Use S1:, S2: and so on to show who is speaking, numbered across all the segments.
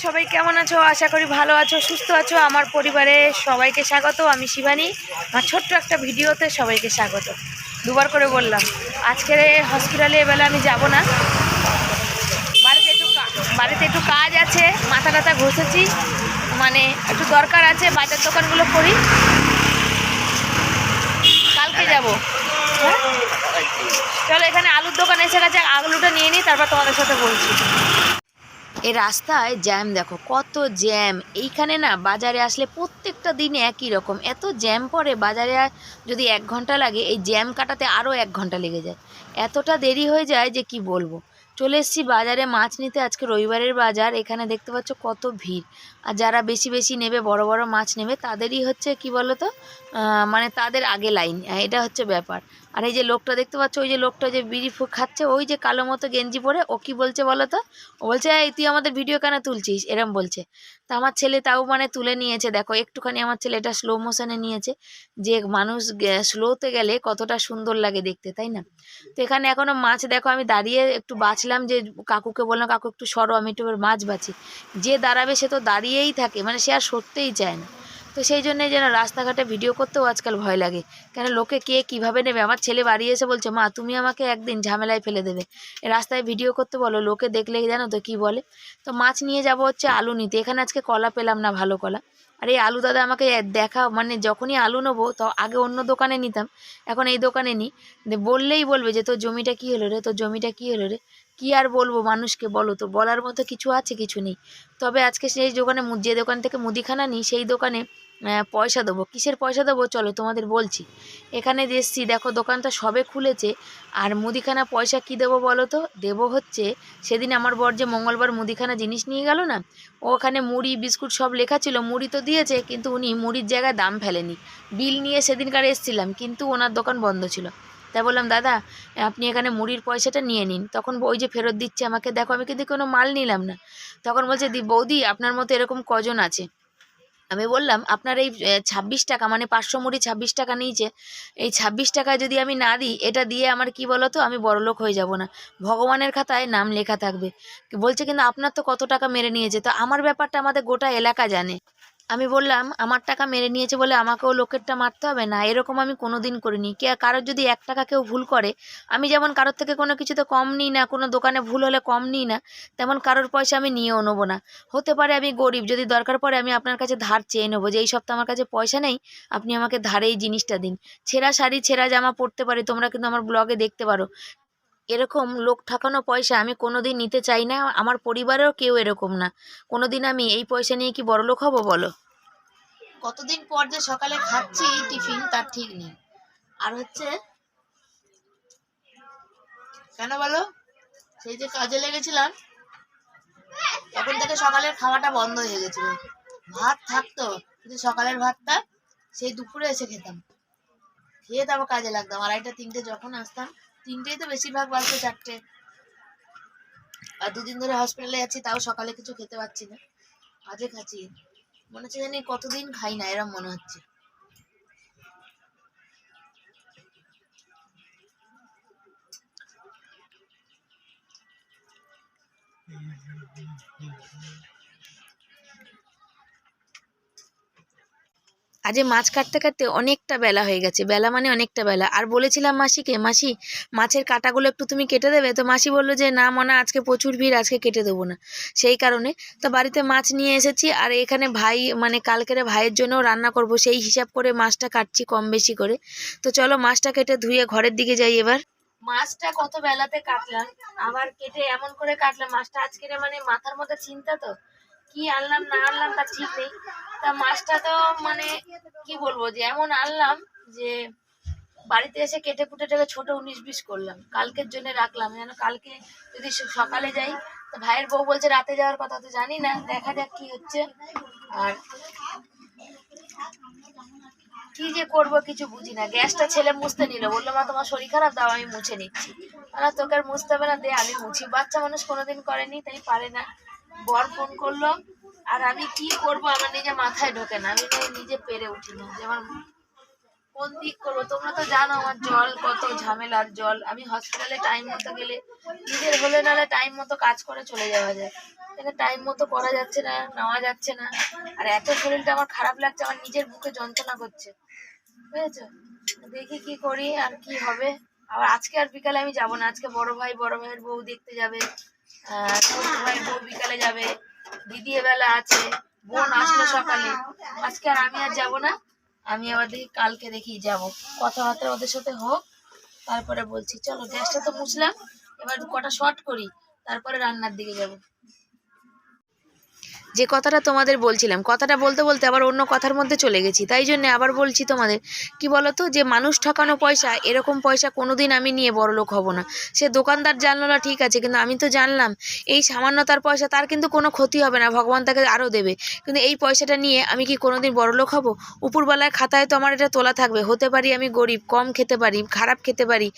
S1: সবাই কেমন আছো? আশা করি ভালো আছো, সুস্থ আছো। আমার পরিবারে সবাইকে স্বাগত, আমি শিবানী। আমার ছোট্ট একটা ভিডিওতে সবাইকে স্বাগত। দুবার করে বললাম, আজকের হসপিটালে এবেলা আমি যাব না। বাড়িতে একটু বাড়িতে একটু কাজ আছে, মাথা টাথা ঘষেছি। মানে একটু দরকার আছে বাজার দোকানগুলো করি। কালকে যাব। হ্যাঁ? চলো, এখানে আলুর দোকান এসে গেছে, আলুটা নিয়ে নিই তারপর তোমাদের সাথে বলছি। এই রাস্তায় জ্যাম দেখো, কত জ্যাম এইখানে না বাজারে আসলে প্রত্যেকটা দিনে একই রকম। এত জ্যাম পরে বাজারে যদি এক ঘণ্টা লাগে, এই জ্যাম কাটাতে আরও এক ঘণ্টা লেগে যায়। এতটা দেরি হয়ে যায় যে কি বলব? চলে এসেছি বাজারে মাছ নিতে। আজকে রবিবারের বাজার, এখানে দেখতে পাচ্ছ কত ভিড়। আর যারা বেশি বেশি নেবে, বড় বড় মাছ নেবে, তাদেরই হচ্ছে কি বলো তো মানে তাদের আগে লাইন। এটা হচ্ছে ব্যাপার। আর এই যে লোকটা দেখতে পাচ্ছ, ওই যে লোকটা যে বিড়ি খাচ্ছে, ওই যে কালো মতো গেঞ্জি পরে, ও কি বলছে বলো তো ও বলছে, এই, তুই আমাদের ভিডিও কেন তুলছিস? এরম বলছে। তা আমার ছেলে তাও মানে তুলে নিয়েছে। দেখো, একটুখানি আমার ছেলে এটা স্লো মোশনে নিয়েছে যে মানুষ স্লোতে গেলে কতটা সুন্দর লাগে দেখতে, তাই না? তো এখানে এখনও মাছ, দেখো আমি দাঁড়িয়ে একটু বাঁচলাম যে কাকুকে বললাম, কাকু, একটু সরো, আমি একটু মাছ বাঁচি। যে দাঁড়াবে সে তো দাঁড়িয়েই থাকে মানে সে আর সরতেই চায় না। তো সেই জন্যই যেন রাস্তাঘাটে ভিডিও করতেও আজকাল ভয় লাগে। কেন লোকে কে কীভাবে নেবে? আমার ছেলে বাড়ি এসে বলছে, মা, তুমি আমাকে একদিন ঝামেলায় ফেলে দেবে। রাস্তায় ভিডিও করতে বলো, লোকে দেখলে জানো তো কি বলে? তো মাছ নিয়ে যাব হচ্ছে আলু নিতে। এখানে আজকে কলা পেলাম না, ভালো কলা। আর এই আলু দাদা আমাকে দেখা মানে যখনই আলু নেব, তো আগে অন্য দোকানে নিতাম। এখন এই দোকানে নিই। বললেই বলবে যে, তোর জমিটা কী হলো রে? তোর জমিটা কী হলো রে? কী আর বলব মানুষকে, বলো তো? বলার মতো কিছু আছে, কিছু নেই। তবে আজকে সেই দোকানে যে দোকান থেকে মুদিখানা নিই, সেই দোকানে পয়সা দেবো। কিসের পয়সা দেবো? চলো তোমাদের বলছি। এখানে এসছি, দেখো দোকানটা সবে খুলেছে। আর মুদিখানা পয়সা কি দেবো বলো তো? দেবো হচ্ছে, সেদিন আমার বর যে মঙ্গলবার মুদিখানা জিনিস নিয়ে গেল না, ওখানে মুড়ি, বিস্কুট সব লেখা ছিল, মুড়ি তো দিয়েছে, কিন্তু উনি মুড়ির জায়গায় দাম ফেলেনি। বিল নিয়ে সেদিনকার এসছিলাম, কিন্তু ওনার দোকান বন্ধ ছিল। তাই বললাম, দাদা, আপনি এখানে মুড়ির পয়সাটা নিয়ে নিন। তখন ওই যে ফেরত দিচ্ছে আমাকে, দেখো, আমি কিন্তু কোনো মাল নিলাম না। তখন বলছে, দি বৌদি, আপনার মতো এরকম কজন আছে? আমি বললাম, আপনার এই ছাব্বিশ টাকা মানে পাঁচশো মুড়ি ছাব্বিশ টাকা নিয়েছে এই ছাব্বিশ টাকা যদি আমি না দিই, এটা দিয়ে আমার কি বলো তো আমি বড়লোক হয়ে যাব না। ভগবানের খাতায় নাম লেখা থাকবে। বলছে, কিন্তু আপনার তো কত টাকা মেরে নিয়েছে? তো আমার ব্যাপারটা আমাদের গোটা এলাকা জানে। আমি বললাম, আমার টাকা মেরে নিয়েছে বলে আমাকেও লোকেরটা মারতে হবে না, এরকম আমি কোনো দিন করিনি। কে, কারোর যদি এক টাকা কেউ ভুল করে, আমি যেমন কারোর থেকে কোনো কিছুতে কম নিই না, কোনো দোকানে ভুল হলে কম নিই না, তেমন কারোর পয়সা আমি নিয়েও নেব না। হতে পারে আমি গরিব, যদি দরকার পড়ে আমি আপনার কাছে ধার চেয়ে নেব যে, এই সপ্তাহে আমার কাছে পয়সা নেই, আপনি আমাকে ধারে এই জিনিসটা দিন। ছেঁড়া শাড়ি, ছেঁড়া জামা পরতে পারি, তোমরা কিন্তু আমার ব্লগে দেখতে পারো। এরকম লোক ঠকানো পয়সা আমি কোনো দিন নিতে চাই না, আমার পরিবারেও কেউ এরকম না। কোনো দিন আমি এই পয়সা নিয়ে কি বড়লোক হব, বলো? কতদিন পর যে সকালে খাচ্ছি টিফিন, তার ঠিক নেই। আর হচ্ছে, কেন বলো? সেই যে কাজে লেগেছিলাম, তখন থেকে সকালের খাওয়াটা বন্ধ হয়ে গেছিল। ভাত থাকতো, কিন্তু সকালের ভাতটা সেই দুপুরে এসে খেতাম। খেয়ে তারপর কাজে লাগতাম। আড়াইটা, তিনটে যখন আসতাম তিনটেই তো বেশিরভাগ বাজতো চারটে। আর দুদিন ধরে হসপিটালে আছি, তাও সকালে কিছু খেতে পারছি না। আজে খাচ্ছি। মনে হচ্ছে জানি কতদিন খাই না, এরম মনে হচ্ছে। আজ মাছ কাটতে কাটতে অনেকটা বেলা হয়ে গেছে। বেলা মানে অনেকটা বেলা। আর বলেছিলাম মাসিকে, মাসি, মাছের কাটাগুলো একটু তুমি কেটে দেবে? তো মাসি বলল যে, না মনে, আজকে প্রচুর ভিড়, আজকে কেটে দেবো না। সেই কারণে তো বাড়িতে মাছ নিয়ে এসেছি। আর এখানে ভাই মানে কালকের ভাইয়ের জন্যও রান্না করব, সেই হিসাব করে মাছটা কাটছি কম বেশি করে। তো চলো মাছটা কেটে ধুয়ে ঘরের দিকে যাই এবার। মাছটা কত বেলাতে কাটলাম? আবার কেটে এমন করে কাটলাম, মাছটা আজকে মানে মাথার মধ্যে চিন্তা তো। কি আনলাম, না আনলাম তার ঠিক নেই। তা মাছটা তো মানে কি বলব যে, এমন আনলাম যে, বাড়িতে এসে কেটে কুটে টাকে ছোট উনিশ বিশ করলাম। কালকের জন্য রাখলাম। যেন কালকে যদি সকালে যাই, তো ভাইয়ের বউ বলছে রাতে যাওয়ার কথা, তো জানি না। দেখা যাক কি হচ্ছে। আর কি যে করব কিছু বুঝি না। গ্যাসটা ছেলে মুছতে নিল। বলল, মা, তোমার শরীর খারাপ? দাও, আমি মুছে নিচ্ছি। আর, তোকে আর মুছতে হবে না, দে, আমি মুছি। বাচ্চা মানুষ কোনোদিন করেনি, তাই পারে না। বর ফোন করল, আর আমি কি করব? আমার নিজে মাথায় ঢোকে না। আমি নিজে পেরে উঠি না যে আমার কোন দিক করব? তোমরা তো জানো আমার জল কত ঝামেলার জল। আমি হসপিটালে টাইম মতো গেলে, নিজের হলে নালে টাইম মতো কাজ করে চলে যাওয়া যায়। এখানে টাইম মতো করা যাচ্ছে না, নেওয়া যাচ্ছে না। আর এত শরীরটা আমার খারাপ লাগছে, আমার নিজের বুকে যন্ত্রণা করছে। বুঝেছ? দেখি কি করি আর কি হবে। আবার আজকে আর বিকালে আমি যাব না। আজকে বড় ভাই, বড় ভাইয়ের বউ দেখতে যাবে। আহ, ছোট বউ বিকালে যাবে। দিদি বেলা আছে বোন আসলো সকালে। আজকে আর আমি আর যাব না। আমি আবার দেখি কালকে দেখি যাব। কথাবার্তা ওদের সাথে হোক। তারপরে বলছি চলো গ্যাসটা তো মুছলাম। এবার কটা শর্ট করি। তারপরে রান্নার দিকে যাব। যে কথাটা তোমাদের বলছিলাম, কথাটা বলতে বলতে আবার অন্য কথার মধ্যে চলে গেছি, তাই জন্য আবার বলছি তোমাদের, কি বলতো, যে মানুষ ঠকানো পয়সা, এরকম পয়সা কোনোদিন আমি নিয়ে বড়লোক হব না। সে দোকানদার জানলো না ঠিক আছে, কিন্তু আমি তো জানলাম, এই সামান্যতার পয়সা তার কিন্তু কোনো ক্ষতি হবে না, ভগবান তাকে আরও দেবে। কিন্তু এই পয়সাটা নিয়ে আমি কি কোনোদিন বড়লোক হব? উপরবেলায় খাতায় তো আমার এটা তোলা থাকবে, হতে পারি আমি গরিব, কম খেতে পারি, খারাপ খেতে পারি,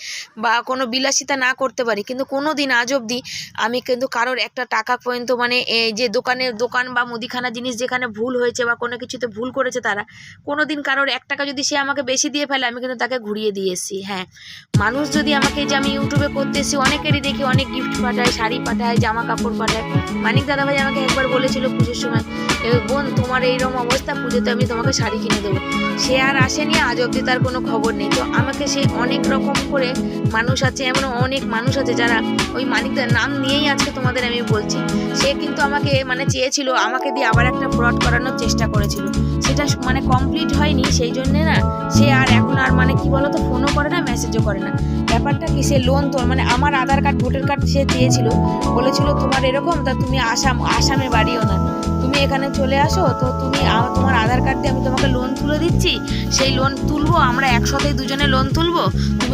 S1: বা কোনো বিলাসিতা না করতে পারি, কিন্তু কোনো দিন আজ অবধি আমি কিন্তু কারোর একটা টাকা পর্যন্ত মানে এই যে দোকানে দোকান বা মুদিখানা জিনিস যেখানে ভুল হয়েছে বা কোনো কিছুতে ভুল করেছে তারা কোনো দিন কারোর এক টাকা যদি সে আমাকে বেশি দিয়ে ফেলে, আমি কিন্তু তাকে ঘুরিয়ে দিয়ে এসেছি হ্যাঁ। মানুষ যদি আমাকে যে আমি ইউটিউবে করতে এসেছি, অনেকেরই দেখি, অনেক গিফট পাঠায়, শাড়ি পাঠায় জামা কাপড় পাঠায়। মানিক দাদা ভাই আমাকে একবার বলেছিল পুজোর সময় বোন, তোমার এইরকম অবস্থা, পুজোতে আমি তোমাকে শাড়ি কিনে দেবো। সে আর আসেনি, আজ অবধি তার কোনো খবর নেই। তো আমাকে সে অনেক রকম করে মানুষ আছে এমন অনেক মানুষ আছে যারা ওই মানিকদার নাম নিয়েই আজকে তোমাদের আমি বলছি। সে কিন্তু আমাকে মানে চেয়েছিল আমাকে দিয়ে আবার একটা ফ্রড করানোর চেষ্টা করেছিল। সেটা মানে কমপ্লিট হয়নি, সেই জন্যে না সে আর এখন আর মানে কি বলতো ফোনও করে না মেসেজও করে না। ব্যাপারটা কি, সে লোন তোর মানে আমার আধার কার্ড ভোটার কার্ড সে চেয়েছিল বলেছিল তোমার এরকম, তা তুমি আসাম আসামে বাড়িও না। তুমি এখানে চলে আসো, তো তুমি তোমার আধার কার্ড দিয়ে আমি তোমাকে লোন তুলে দিচ্ছি। সেই লোন তুলবো, আমরা একসাথেই দুজনে লোন তুলবো।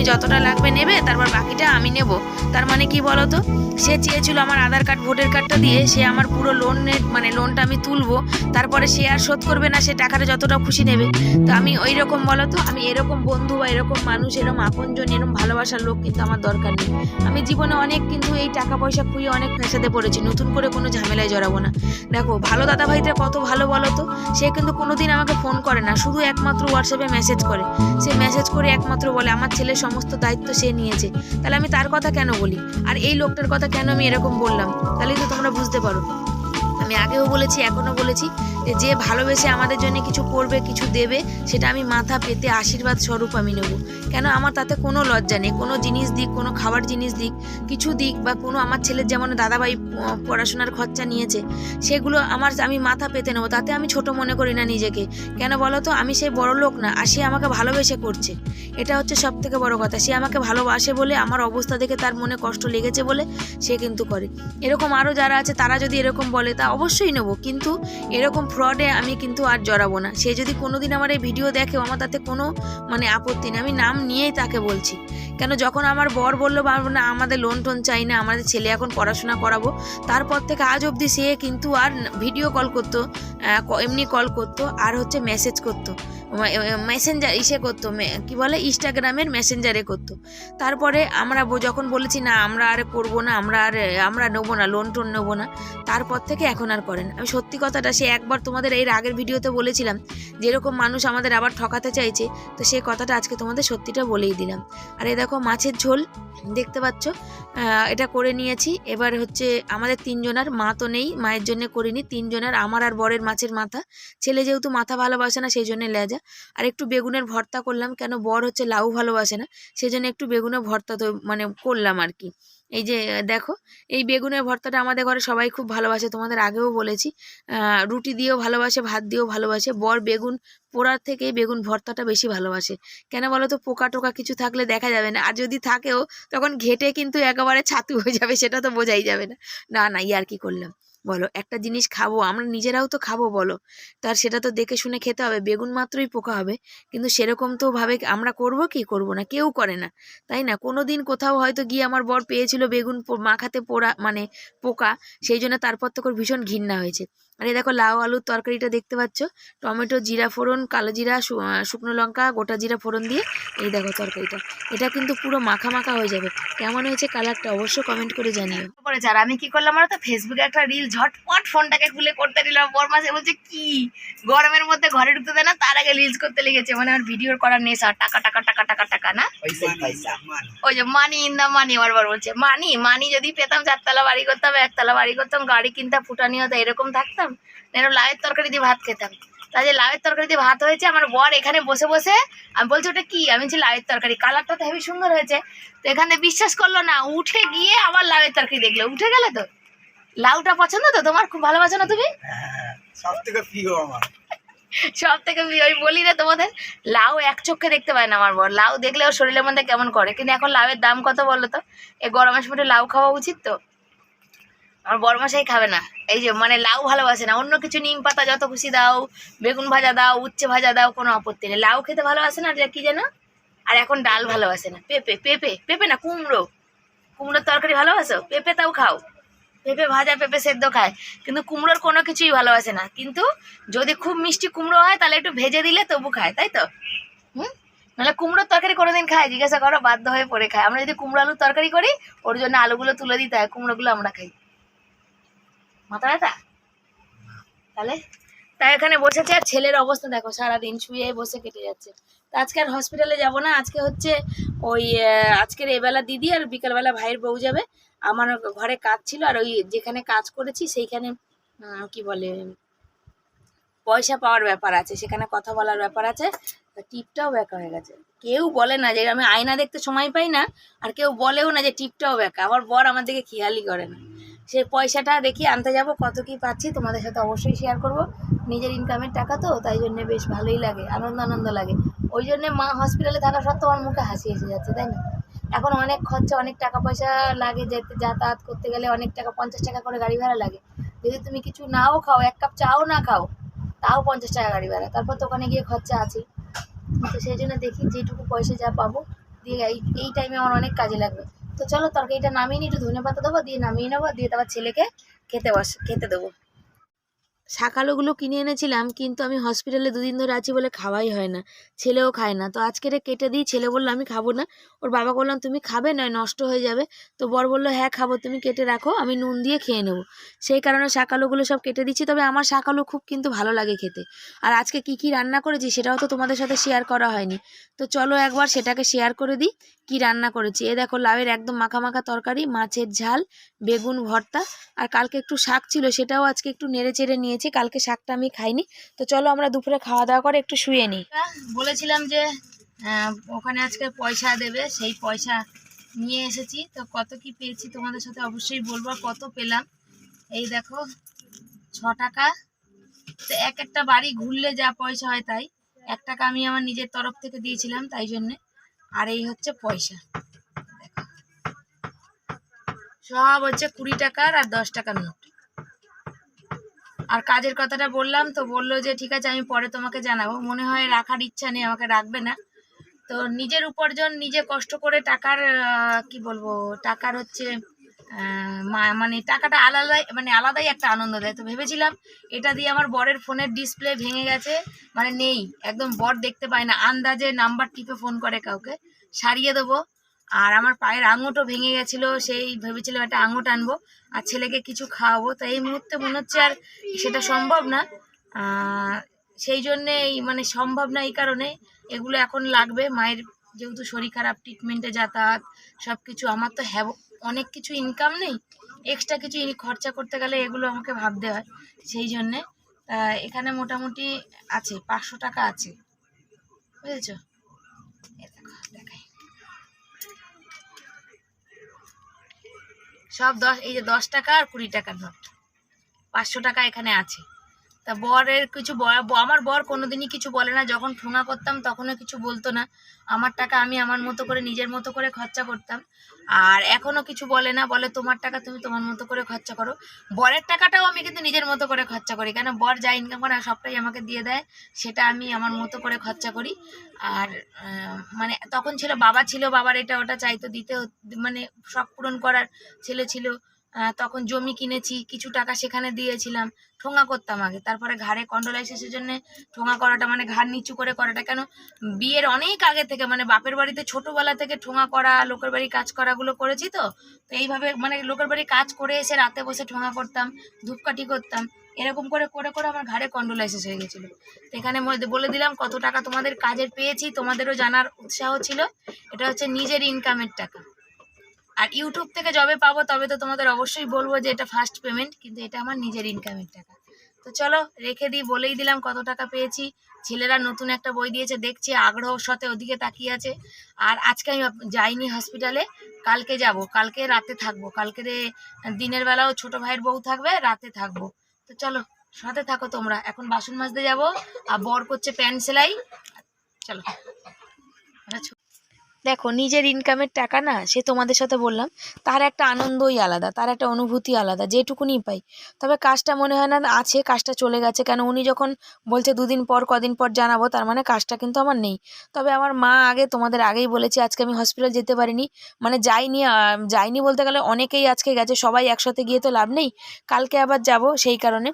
S1: তুমি যতটা লাগবে নেবে, তারপর বাকিটা আমি নেব। তার মানে কি বলো তো সে চেয়েছিল আমার আধার কার্ড, ভোটার কার্ডটা দিয়ে সে আমার পুরো লোনের মানে লোনটা আমি তুলবো। তারপরে সে আর শোধ করবে না, সে টাকাটা যতটা খুশি নেবে। তো আমি ওই রকম বলো তো আমি এরকম বন্ধু বা এরকম মানুষ, এরকম আপনজন, এরকম ভালোবাসার লোক কিন্তু আমার দরকার নেই। আমি জীবনে অনেক কিন্তু এই টাকা পয়সা খুঁয়ে অনেক ফেসাতে পড়েছি, নতুন করে কোনো ঝামেলায় জড়াবো না। দেখো, ভালো দাদা ভাইটা কত ভালো বলো তো সে কিন্তু কোনোদিন আমাকে ফোন করে না, শুধু একমাত্র হোয়াটসঅ্যাপে মেসেজ করে। সে মেসেজ করে একমাত্র বলে, আমার ছেলের সমস্ত দায়িত্ব সে নিয়েছে। তাহলে আমি তার কথা কেন বলি? আর এই লোকটার কথা কেন আমি এরকম বললাম? তাহলেই তো তোমরা বুঝতে পারো। আমি আগেও বলেছি, এখনও বলেছি। যে ভালোবেসে আমাদের জন্য কিছু করবে, কিছু দেবে, সেটা আমি মাথা পেতে আশীর্বাদ স্বরূপ আমি নেব। কেন আমার তাতে কোনো লজ্জা নেই? কোনো জিনিস দিক, কোনো খাবার জিনিস দিক, কিছু দিক বা কোনো আমার ছেলের যেমন দাদাভাই পড়াশোনার খরচা নিয়েছে, সেগুলো আমার আমি মাথা পেতে নেব। তাতে আমি ছোট মনে করি না নিজেকে। কেন বলো তো? আমি সেই বড় লোক না, আর সে আমাকে ভালোবেসে করছে। এটা হচ্ছে সব থেকে বড় কথা। সে আমাকে ভালোবাসে বলে, আমার অবস্থা দেখে তার মনে কষ্ট লেগেছে বলে সে কিন্তু করে। এরকম আরও যারা আছে, তারা যদি এরকম বলে, তা অবশ্যই নেব। কিন্তু এরকম ফ্রডে আমি কিন্তু আর জড়াবো না। সে যদি কোনোদিন আমার এই ভিডিও দেখে, আমার তাতে কোনো মানে আপত্তি নেই। আমি নাম নিয়েই তাকে বলছি। কেন যখন আমার বর বলল না, আমাদের লোন টোন চাই না, আমাদের ছেলে এখন পড়াশোনা করাবো, তারপর থেকে আজ অবধি সে কিন্তু আর ভিডিও কল করতো এমনি কল করতো, আর হচ্ছে মেসেজ করতো। মেসেঞ্জার ইসে করতো কি বলে ইনস্টাগ্রামের মেসেঞ্জারে করতো। তারপরে আমরা যখন বলেছি, না, আমরা আর করব না, আমরা আর, আমরা নেব না লোন টোন নেব না, তারপর থেকে এখন আর করেন। আমি সত্যি কথাটা, সে একবার তোমাদের এর আগের ভিডিওতে বলেছিলাম, যেরকম মানুষ আমাদের আবার ঠকাতে চাইছে, তো সেই কথাটা আজকে তোমাদের সত্যিটা বলেই দিলাম। আর এ দেখো মাছের ঝোল, দেখতে পাচ্ছ? এটা করে নিয়েছি। এবার হচ্ছে আমাদের তিনজনের মা তো নেই, মায়ের জন্য করিনি। তিনজনের আমার আর বরের মাছের মাথা। ছেলে যেহেতু মাথা ভালোবাসে না সেই জন্য লেজা। আর একটু বেগুনের ভর্তা করলাম, কেন বর হচ্ছে লাউ ভালোবাসে না সেই জন্য একটু বেগুনের ভর্তা তো মানে করলাম আর কি। এই যে দেখো, এই বেগুনের ভর্তাটা আমাদের ঘরে সবাই খুব ভালোবাসে, তোমাদের আগেও বলেছি। রুটি দিয়েও ভালোবাসে, ভাত দিয়েও ভালোবাসে। বর বেগুন পোড়ার থেকে বেগুন ভর্তাটা বেশি ভালোবাসে। কেন বলো তো পোকা টোকা কিছু থাকলে দেখা যাবে না। আর যদি থাকেও, তখন ঘেটে কিন্তু একেবারে ছাতু হয়ে যাবে, সেটা তো বোঝাই যাবে না। না না ইয়ার কি করলাম? বলো, একটা জিনিস খাব, আমরা নিজেরাও তো খাব, বলো। তার সেটা তো দেখে শুনে খেতে হবে, বেগুন মাত্রই পোকা হবে। কিন্তু সেরকম তো ভাবে আমরা করব কি করব না? কেউ করে না, তাই না? কোনো দিন কোথাও হয়তো গিয়ে আমার বর পেয়েছিল বেগুন মাখাতে পোড়া মানে পোকা, সেই জন্য তারপর তো ভীষণ ঘৃণা হয়েছে। আর এই দেখো লাউ আলুর তরকারিটা দেখতে পাচ্ছ। টমেটো জিরা ফোড়ন কালো জিরা শুকনো লঙ্কা গোটা জিরা ফোড়ন দিয়ে এই দেখো তরকারিটা। এটা কিন্তু পুরো মাখা মাখা হয়ে যাবে। কেমন হয়েছে কালারটা অবশ্যই কমেন্ট করে জানিও। করেছে আর আমি কি করলাম আর তো? ফেসবুকে একটা রিল ঝটপট ফোনটাকে খুলে করতে দিলাম। বর মাসে বলছে কি? গরমের মধ্যে ঘরে ঢুকতে দেয় না? তার আগে রিলস করতে লেগেছে। মানে আমার ভিডিওর করার নেশা। টাকা টাকা টাকা টাকা টাকা না?
S2: পয়সা
S1: ওই যে মানি ইন দা মানি বারবার বলছে। মানি মানি যদি পেতাম চারতলা বাড়ি করতাম একতলা বাড়ি করতাম গাড়ি কিনতাম ফুটানি হতো এরকম থাকতাম? না এরকম লাউয়ের তরকারি দিয়ে ভাত খেতাম। তাই যে লাউয়ের তরকারি দিয়ে ভাত হয়েছে আমার বর এখানে বসে বসে আমি বলছি ওটা কি? আমি বলছি লাউয়ের তরকারি। কালারটা তো হেবি সুন্দর হয়েছে। তো এখানে বিশ্বাস করল না উঠে গিয়ে আবার লাউয়ের তরকারি দেখল। উঠে গেলে তো? লাউটা পছন্দ তো? তোমার খুব ভালোবাসো না তুমি?
S2: সব থেকে প্রিয় আমার।
S1: সব থেকে ওই বলি না তোমাদের লাউ এক চোখে দেখতে পায় না আমার বর। লাউ দেখলে ওর শরীরের মধ্যে কেমন করে? কিন্তু এখন লাউয়ের দাম কত বলো তো? এই গরমের সময় লাউ খাওয়া উচিত তো? আমার বড় মশাই খাবে না। এই যে মানে লাউ ভালোবাসে না। অন্য কিছু নিম পাতা যত খুশি দাও, বেগুন ভাজা দাও, উচ্ছে ভাজা দাও, কোনো আপত্তি নেই। লাউ খেতে ভালোবাসে না আর কি যেন আর এখন ডাল ভালোবাসে না। পেঁপে পেঁপে পেঁপে না, কুমড়ো। কুমড়োর তরকারি ভালোবাসো? পেঁপে তাও খাও। পেঁপে ভাজা, পেঁপে সেদ্ধ খায়। কিন্তু কুমড়োর কোনো কিছুই ভালোবাসে না। কিন্তু যদি খুব মিষ্টি কুমড়ো হয়, তাহলে একটু ভেজে দিলে তবু খায়, তাই তো? হুম? নাহলে কুমড়োর তরকারি কোনোদিন খায়, জিজ্ঞাসা করো, বাধ্য হয়ে পড়ে খায়। আমরা যদি কুমড়ো আলুর তরকারি করি, ওর জন্য আলুগুলো তুলে দিতে হয়, কুমড়োগুলো আমরা খাই। মাথা ব্যথা তাহলে? তাই এখানে বসেছে আর ছেলের অবস্থা দেখো, সারাদিন শুয়ে বসে কেটে যাচ্ছে। তো আজকে আর হসপিটালে যাব না, আজকে হচ্ছে ওই আজকের এবেলা দিদি আর বিকালবেলা ভাইয়ের বউ যাবে। আমার ঘরে কাজ ছিল আর ওই যেখানে কাজ করেছি সেইখানে কি বলে, পয়সা পাওয়ার ব্যাপার আছে, সেখানে কথা বলার ব্যাপার আছে। টিপটাও ব্যাকা হয়ে গেছে। কেউ বলে না যে আমি আয়না দেখতে সময় পাই না, আর কেউ বলেও না যে টিপটাও ব্যাকা। আমার বর আমার দিকে খেয়ালই করে না। সেই পয়সাটা দেখি আনতে যাব, কত কি পাচ্ছি তোমাদের সাথে অবশ্যই শেয়ার করব। নিজের ইনকামের টাকা তো, তাই জন্যে বেশ ভালোই লাগে আনন্দ আনন্দ লাগে। ওই জন্যে মা হসপিটালে থাকা সত্ত্বেও আমার মুখে হাসি এসে যাচ্ছে, তাই না? এখন অনেক খরচা, অনেক টাকা পয়সা লাগে, যেতে যাতায়াত করতে গেলে অনেক টাকা, পঞ্চাশ টাকা করে গাড়ি ভাড়া লাগে। যদি তুমি কিছু নাও খাও, এক কাপ চাও না খাও, তাও পঞ্চাশ টাকা গাড়ি ভাড়া। তারপর তো ওখানে গিয়ে খরচা আছে। তো সেই জন্য দেখি যেটুকু পয়সা যা পাবো, দিয়ে এই টাইমে আমার অনেক কাজে লাগবে। তো চলো, তরকারিটা নামিয়ে নিই, একটু ধনে পাতা দেবো, দিয়ে নামিয়ে নেব, দিয়ে তারপর ছেলেকে খেতে বস খেতে দেবো। শাকালোগুলো কিনে এনেছিলাম, কিন্তু আমি হসপিটালে দুদিন ধরে আছি বলে খাওয়াই হয় না, ছেলেও খায় না। তো আজকে কেটে দিই, ছেলে বলল, আমি খাব না। ওর বাবা বললাম, তুমি খাবে? নয়, নষ্ট হয়ে যাবে। তো বর বলল হ্যাঁ খাব, তুমি কেটে রাখো, আমি নুন দিয়ে খেয়ে নেব। সেই কারণে শাকালোগুলো সব কেটে দিচ্ছি। তবে আমার শাকালো খুব কিন্তু ভালো লাগে খেতে। আর আজকে কি কি রান্না করেছি সেটাও তো তোমাদের সাথে শেয়ার করা হয়নি। তো চলো একবার সেটাকে শেয়ার করে দিই, কি রান্না করেছি। এ দেখো, লাউয়ের একদম মাখা মাখা তরকারি, মাছের ঝাল, বেগুন ভর্তা, আর কালকে একটু শাক ছিল, সেটাও আজকে একটু নেড়ে চেড়ে নিয়েছি। কালকে শাকটা আমি খাইনি। তো চলো আমরা দুপুরে খাওয়া দাওয়া করে একটু শুয়ে নিই। বলেছিলাম যে ওখানে আজকে পয়সা দেবে, সেই পয়সা নিয়ে এসেছি। তো কত কি পেয়েছি তোমাদের সাথে অবশ্যই বলব কত পেলাম? এই দেখো, ছ টাকা। তো এক একটা বাড়ি ঘুরলে যা পয়সা হয় তাই। এক টাকা আমি আমার নিজের তরফ থেকে দিয়েছিলাম তাই জন্যে। আর এই হচ্ছে পয়সা। সব হচ্ছে কুড়ি টাকার আর দশ টাকার নোট। আর কাজের কথাটা বললাম তো বলল যে, ঠিক আছে, আমি পরে তোমাকে জানাব। মনে হয় রাখার ইচ্ছা নেই, আমাকে রাখবে না। তো নিজের উপার্জন, নিজে কষ্ট করে টাকার কি বলব, টাকার হচ্ছে মানে টাকাটা আলাদাই মানে আলাদাই একটা আনন্দ দেয়। তো ভেবেছিলাম এটা দিয়ে আমার বরের ফোনের ডিসপ্লে ভেঙে গেছে মানে নেই, একদম বর দেখতে পায় না। আন্দাজে নাম্বার টিপে ফোন করে কাউকে। সারিয়ে দেবো আর আমার পায়ের আঙুটও ভেঙে গেছিল, সেই ভেবেছিলাম একটা আঙুট আনব আর ছেলেকে কিছু খাওয়াবো। তো এই মুহূর্তে মনে হচ্ছে আর সেটা সম্ভব না। সেই জন্যে মানে সম্ভব না এই কারণে এগুলো এখন লাগবে। মায়ের যেহেতু শরীর খারাপ ট্রিটমেন্টে যাতায়াত সব কিছু আমার তো হ্যাব, অনেক কিছু ইনকাম নেই। এক্সট্রা কিছু খরচা করতে গেলে এগুলো আমাকে ভাবতে হয়। সেই জন্যে এখানে মোটামুটি আছে, পাঁচশো টাকা আছে। বুঝেছ? সব দশ এই যে দশ টাকা আর কুড়ি টাকার নোট। পাঁচশো টাকা এখানে আছে। তা বরের কিছু আমার বর কোনোদিনই কিছু বলে না। যখন ঠোঙা করতাম তখনও কিছু বলতো না। আমার টাকা আমি আমার মতো করে, নিজের মতো করে খরচা করতাম। আর এখনও কিছু বলে না। বলে, তোমার টাকা তুমি তোমার মতো করে খরচা করো। বরের টাকাটাও আমি কিন্তু নিজের মতো করে খরচা করি। কেন? বর যা ইনকাম করে, সবটাই আমাকে দিয়ে দেয়। সেটা আমি আমার মতো করে খরচা করি। আর মানে তখন ছিল, বাবা ছিল, বাবার এটা ওটা চাইতো, দিতে মানে শখ পূরণ করার ছেলে ছিল। তখন জমি কিনেছি, কিছু টাকা সেখানে দিয়েছিলাম, ঠোঙা করতাম আগে। তারপরে ঘাড়ে কন্ডোলাইসিসের জন্য ঠোঙা করাটা মানে ঘাড় নিচু করে করাটা। কেন? বিয়ের অনেক আগে থেকে মানে বাপের বাড়িতে ছোটবেলা থেকে ঠোঙা করা, লোকের বাড়ি কাজ করাগুলো করেছি তো। তো এইভাবে মানে লোকের বাড়ি কাজ করে এসে রাতে বসে ঠোঙা করতাম, ধূপকাঠি করতাম, এরকম করে করে করে আমার ঘাড়ে কন্ডোলাইসিস হয়ে গেছিল। তো এখানে বলে দিলাম কত টাকা তোমাদের কাজের পেয়েছি, তোমাদেরও জানার উৎসাহ ছিল। এটা হচ্ছে নিজের ইনকামের টাকা। আর ইউটিউব থেকে যবে পাবো, তবে তো তোমাদের অবশ্যই বলব যে এটা ফার্স্ট পেমেন্ট কিন্তু এটা আমার নিজের ইনকামের টাকা। তো চলো, রেখে দিই, বলেই দিলাম কত টাকা পেয়েছি। ছেলেরা নতুন একটা বই দিয়েছে, দেখছি, আগ্রহ সাথে ওদিকে তাকিয়ে আছে। আর আজকে আমি যাইনি হসপিটালে কালকে যাব। কালকে রাতে থাকব। কালকে দিনের বেলাও ছোট ভাইয়ের বউ থাকবে, রাতে থাকব। তো চলো, সাথে থাকো তোমরা। এখন বাসন মাজতে যাব, আর বর করছে প্যান্ট সেলাই। চলো। দেখো, নিজের ইনকামের টাকা না, সে তোমাদের সাথে বললাম, তার একটা আনন্দই আলাদা, তার একটা অনুভূতি আলাদা, যেটুকুনি পাই। তবে কাজটা মনে হয় না আছে, কাজটা চলে গেছে, কেন উনি যখন বলছে দুদিন পর, কদিন পর জানাব, তার মানে কাজটা কিন্তু আমার নেই। তবে আমার মা আগে তোমাদের আগেই বলেছে, আজকে আমি হসপিটাল যেতে পারিনি মানে যাইনি যাইনি বলতে গেলে অনেকেই আজকে গেছে, সবাই একসাথে গিয়ে তো লাভ নেই, কালকে আবার যাব সেই কারণে।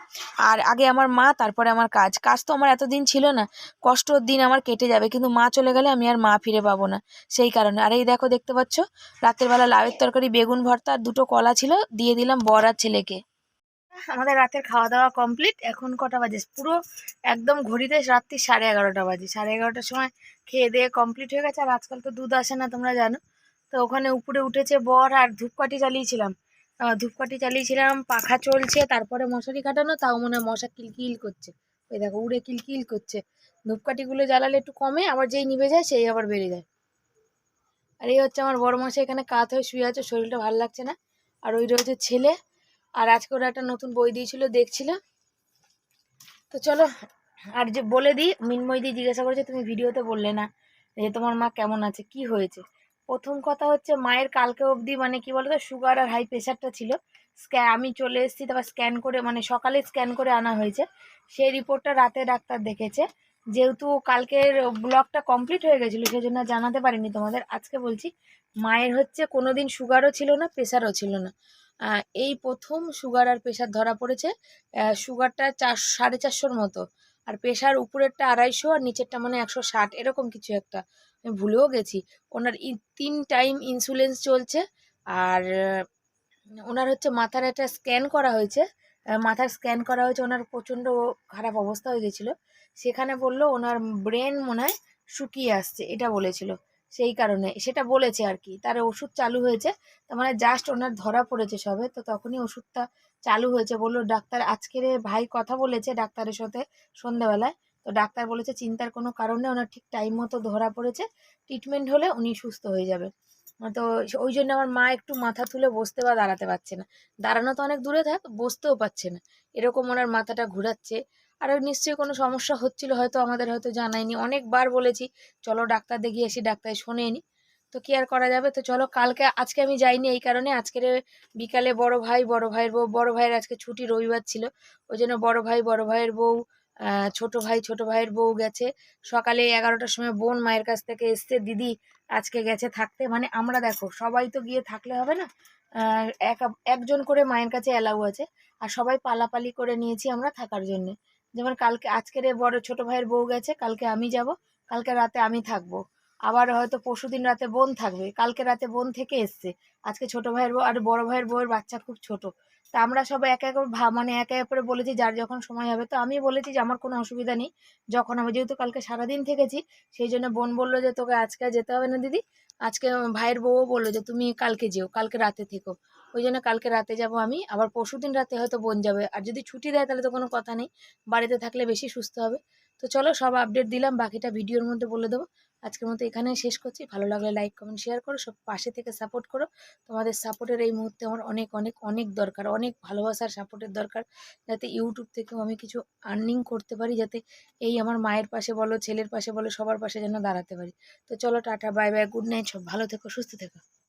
S1: আর আগে আমার মা, তারপরে আমার কাজ। কাজ তো আমার এতদিন ছিল না কষ্টর দিন আমার কেটে যাবে, কিন্তু মা চলে গেলে আমি আর মা ফিরে পাবো না। সেই কারণে। আর এই দেখো, দেখতে পাচ্ছ? রাতের বেলা লাউয়ের তরকারি, বেগুন ভর্তা আর দুটো কলা ছিল, দিয়ে দিলাম বর আর ছেলেকে। আমাদের রাতের খাওয়া দাওয়া কমপ্লিট। এখন কটা বাজে? পুরো একদম ঘড়িতে রাত্রি সাড়ে এগারোটা বাজে। সাড়ে এগারোটার সময় খেয়ে দিয়ে কমপ্লিট হয়ে গেছে। আর আজকাল তো দুধ আসে না, তোমরা জানো। তো ওখানে উপরে উঠেছে বর আর ধূপকাঠি চালিয়েছিলাম ধূপকাঠি চালিয়েছিলাম পাখা চলছে, তারপরে মশারি কাটানো, তাও মনে হয় মশা কিলকিল করছে। ওই দেখো, উড়ে কিলকিল করছে। ধূপকাঠিগুলো জ্বালালে একটু কমে, আবার যেই নিভে যায়, সেই আবার বেড়ে যায়। আর এই হচ্ছে আমার বড় মশাই এখানে কাত হয়ে শুয়ে আছে, শরীরটা ভালো লাগছে না। আর ওই রয়েছে ছেলে। আর আজকে ওরা একটা নতুন বই দিয়েছিল, দেখছিল। তো চলো, আর যে বলে দিই মিনময় দি জিজ্ঞাসা করেছে, তুমি ভিডিওতে বললে না। যে তোমার মা কেমন আছে, কি হয়েছে? প্রথম কথা হচ্ছে, মায়ের কালকে অবধি মানে কি বলতো সুগার আর হাই প্রেশারটা ছিল। স্ক্যা, আমি চলে এসেছি, তারপর স্ক্যান করে মানে সকালে স্ক্যান করে আনা হয়েছে। সেই রিপোর্টটা রাতে ডাক্তার দেখেছে। যেহেতু কালকের ব্লগটা কমপ্লিট হয়ে গেছিল সেই জন্য জানাতে পারিনি তোমাদের। আজকে বলছি, মায়ের হচ্ছে কোনো দিন সুগারও ছিল না প্রেশারও ছিল না। এই প্রথম সুগার আর প্রেশার ধরা পড়েছে সুগারটা চার, সাড়ে চারশোর মতো। আর প্রেশার উপরেরটা আড়াইশো, আর নিচেরটা মানে একশো ষাট, এরকম কিছু একটা। আমি ভুলেও গেছি। ওনার তিন টাইম ইনসুলেন্স চলছে, আর ওনার হচ্ছে মাথার একটা স্ক্যান করা হয়েছে। মাথার স্ক্যান করা হয়েছে, ওনার প্রচণ্ড খারাপ অবস্থা হয়ে গেছিল। সেখানে বলল, ওনার ব্রেন মনে হয় শুকিয়ে আসছে। এটা বলেছিল। সেই কারণে সেটা বলেছে আর কি। তার ওষুধ চালু হয়েছে। তার মানে জাস্ট ওনার ধরা পড়েছে সবে। তো তখনই ওষুধটা চালু হয়েছে। বলল, ডাক্তার আজকের ভাই কথা বলেছে ডাক্তারের সাথে সন্ধ্যাবেলায়। তো ডাক্তার বলেছে, চিন্তার কোনো কারণে ওনার ঠিক টাইম মতো ধরা পড়েছে। ট্রিটমেন্ট হলে উনি সুস্থ হয়ে যাবে। তো ওই জন্য আমার মা একটু মাথা তুলে বসতে বা দাঁড়াতে পারছে না। দাঁড়ানো তো অনেক দূরে থাক, বসতেও পারছে না। এরকম ওনার মাথাটা ঘোরাচ্ছে। আর নিশ্চয়ই কোনো সমস্যা হচ্ছিল হয়তো আমাদের হয়তো জানায়নি। অনেকবার বলেছি, চলো ডাক্তার দেখিয়ে এসি ডাক্তার শোনেনি তো কি আর করা যাবে? তো চলো, কালকে, আজকে আমি যাইনি এই কারণে। আজকের বিকালে বড় ভাই, বড় ভাইয়ের বউ, বড় ভাইয়ের আজকে ছুটি রবিবার ছিল। ওই জন্য বড় ভাই, বড় ভাইয়ের বউ ছোট ভাই, ছোট ভাইয়ের বউ গেছে। সকালে এগারোটার সময় বোন মায়ের কাছ থেকে এসছে, দিদি, আজকে গেছে থাকতে। মানে আমরা দেখো, সবাই তো গিয়ে থাকলে হবে না? এক, একজন করে মায়ের কাছে অ্যালাউ আছে। আর সবাই পালাপালি করে নিয়েছি আমরা থাকার জন্যে। যেমন কালকে, আজকের বড় ছোট ভাইয়ের বউ গেছে, কালকে আমি যাব, কালকে রাতে আমি থাকব। আবার হয়তো পরশু দিন রাতে বোন থাকবে, কালকে রাতে বোন থেকে এসছে। আজকে ছোট ভাইয়ের বউ আর বড় ভাইয়ের বউয়ের বাচ্চা খুব ছোট। তা আমরা সবাই একে একে মানে একে একে বলেছি যার যখন সময় হবে। তো আমি বলেছি যে আমার কোনো অসুবিধা নেই। যখন আমি যেহেতু কালকে সারাদিন থেকেছি, সেই জন্য বোন বলল যে, তোকে আজকে যেতে হবে না দিদি। আজকে ভাইয়ের বউও বলল যে, তুমি কালকে যেও, কালকে রাতে থেকো। ওই জন্য কালকে রাতে যাব আমি। আবার পরশু দিন রাতে হয়তো বোন যাবে। আর যদি ছুটি দেয় তাহলে তো কোনো কথা নেই। বাড়িতে থাকলে বেশি সুস্থ হবে। তো চলো সব আপডেট দিলাম, বাকিটা ভিডিওর মধ্যে বলে দেবো। আজকের মতো এখানে শেষ করছি। ভালো লাগলে লাইক কমেন্ট শেয়ার করো। সব পাশে থেকে সাপোর্ট করো। তোমাদের সাপোর্টের এই মুহূর্তে আমার অনেক অনেক অনেক দরকার। অনেক ভালোবাসার সাপোর্টের দরকার। যাতে ইউটিউব থেকেও আমি কিছু আর্নিং করতে পারি, যাতে এই আমার মায়ের পাশে বলো, ছেলের পাশে বলো, সবার পাশে যেন দাঁড়াতে পারি। তো চলো, tata bye bye good night সব ভালো থেকো, সুস্থ থেকো।